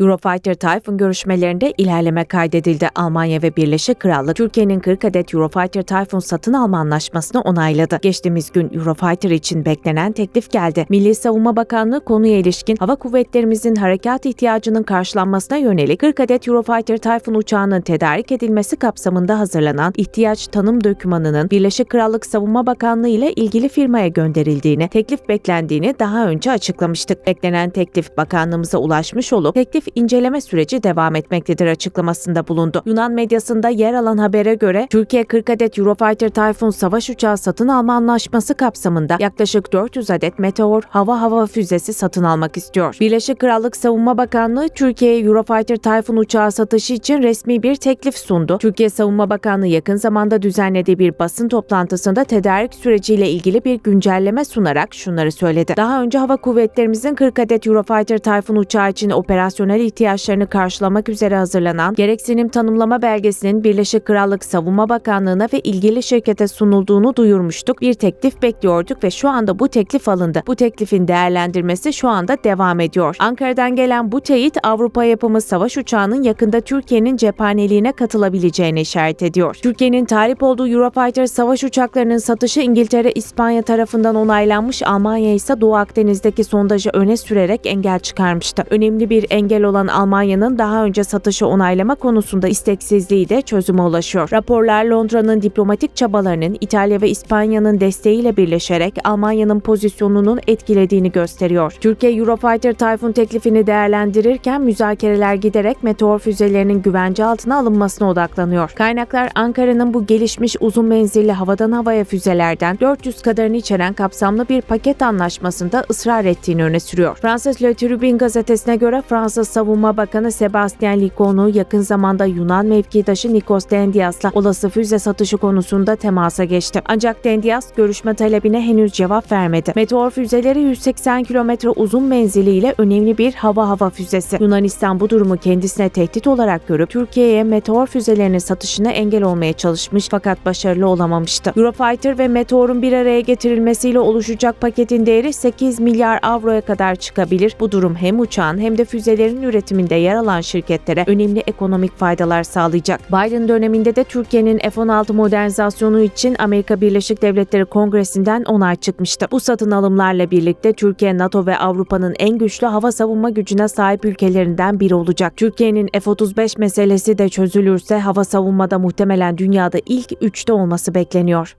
Eurofighter Typhoon görüşmelerinde ilerleme kaydedildi. Almanya ve Birleşik Krallık, Türkiye'nin 40 adet Eurofighter Typhoon satın alma anlaşmasını onayladı. Geçtiğimiz gün Eurofighter için beklenen teklif geldi. Milli Savunma Bakanlığı konuya ilişkin hava kuvvetlerimizin harekat ihtiyacının karşılanmasına yönelik 40 adet Eurofighter Typhoon uçağının tedarik edilmesi kapsamında hazırlanan ihtiyaç tanım dokümanının Birleşik Krallık Savunma Bakanlığı ile ilgili firmaya gönderildiğini, teklif beklendiğini daha önce açıklamıştık. Beklenen teklif bakanlığımıza ulaşmış olup teklif inceleme süreci devam etmektedir açıklamasında bulundu. Yunan medyasında yer alan habere göre Türkiye 40 adet Eurofighter Typhoon savaş uçağı satın alma anlaşması kapsamında yaklaşık 400 adet Meteor hava hava füzesi satın almak istiyor. Birleşik Krallık Savunma Bakanlığı Türkiye'ye Eurofighter Typhoon uçağı satışı için resmi bir teklif sundu. Türkiye Savunma Bakanlığı yakın zamanda düzenlediği bir basın toplantısında tedarik süreciyle ilgili bir güncelleme sunarak şunları söyledi. Daha önce hava kuvvetlerimizin 40 adet Eurofighter Typhoon uçağı için operasyonel ihtiyaçlarını karşılamak üzere hazırlanan gereksinim tanımlama belgesinin Birleşik Krallık Savunma Bakanlığı'na ve ilgili şirkete sunulduğunu duyurmuştuk. Bir teklif bekliyorduk ve şu anda bu teklif alındı. Bu teklifin değerlendirmesi şu anda devam ediyor. Ankara'dan gelen bu teyit Avrupa yapımı savaş uçağının yakında Türkiye'nin cephaneliğine katılabileceğine işaret ediyor. Türkiye'nin talip olduğu Eurofighter savaş uçaklarının satışı İngiltere, İspanya tarafından onaylanmış, Almanya ise Doğu Akdeniz'deki sondajı öne sürerek engel çıkarmıştı. Önemli bir engel olan Almanya'nın daha önce satışı onaylama konusunda isteksizliği de çözüme ulaşıyor. Raporlar Londra'nın diplomatik çabalarının İtalya ve İspanya'nın desteğiyle birleşerek Almanya'nın pozisyonunun etkilediğini gösteriyor. Türkiye Eurofighter Typhoon teklifini değerlendirirken müzakereler giderek meteor füzelerinin güvence altına alınmasına odaklanıyor. Kaynaklar Ankara'nın bu gelişmiş uzun menzilli havadan havaya füzelerden 400 kadarını içeren kapsamlı bir paket anlaşmasında ısrar ettiğini öne sürüyor. Fransız Le Tribune gazetesine göre Fransız Savunma Bakanı Sebastien Lecornu yakın zamanda Yunan mevkidaşı Nikos Dendias'la olası füze satışı konusunda temasa geçti. Ancak Dendias görüşme talebine henüz cevap vermedi. Meteor füzeleri 180 kilometre uzun menziliyle önemli bir hava hava füzesi. Yunanistan bu durumu kendisine tehdit olarak görüp Türkiye'ye meteor füzelerinin satışına engel olmaya çalışmış fakat başarılı olamamıştı. Eurofighter ve Meteor'un bir araya getirilmesiyle oluşacak paketin değeri 8 milyar avroya kadar çıkabilir. Bu durum hem uçağın hem de füzelerin üretiminde yer alan şirketlere önemli ekonomik faydalar sağlayacak. Biden döneminde de Türkiye'nin F-16 modernizasyonu için Amerika Birleşik Devletleri Kongresi'nden onay çıkmıştı. Bu satın alımlarla birlikte Türkiye, NATO ve Avrupa'nın en güçlü hava savunma gücüne sahip ülkelerinden biri olacak. Türkiye'nin F-35 meselesi de çözülürse hava savunmada muhtemelen dünyada ilk üçte olması bekleniyor.